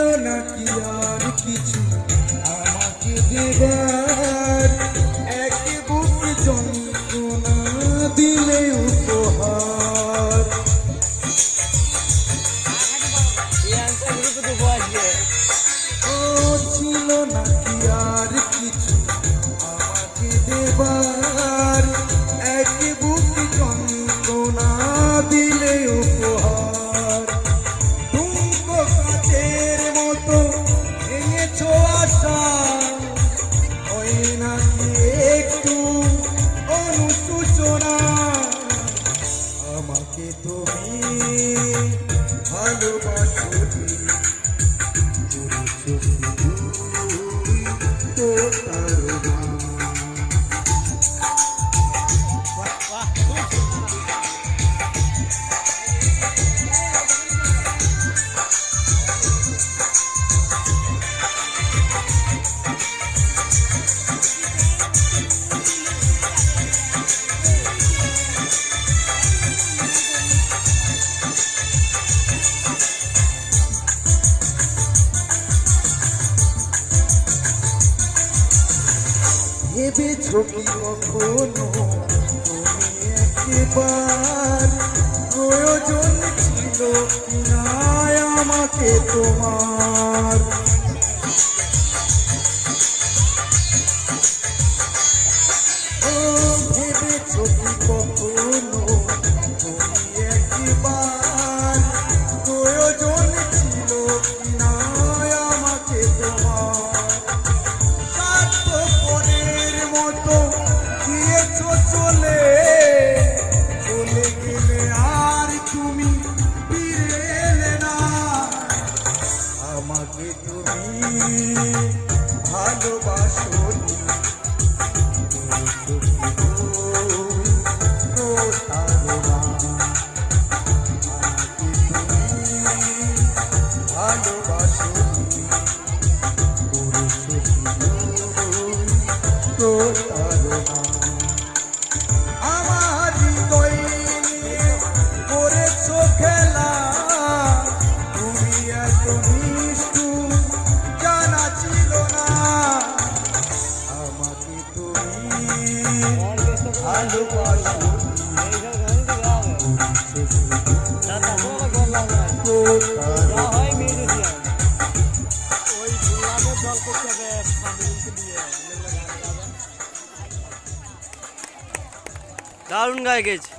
নাকি আর কিছু? আমাকে দেবার এক বুক যন্ত্রণা দিলে উপহার। ও ছিল নাকি আর কিছু? আমাকে দেবার এক বুক আমাকে তুমি ভালোবাসো। ভেবেছ কি কখনো তুমি একবার প্রয়োজন ছিল কিনা আমাকে তোমার। ও ভেবেছ কি কখনো তুমি Cruz. দারুণ গায়ে গেছে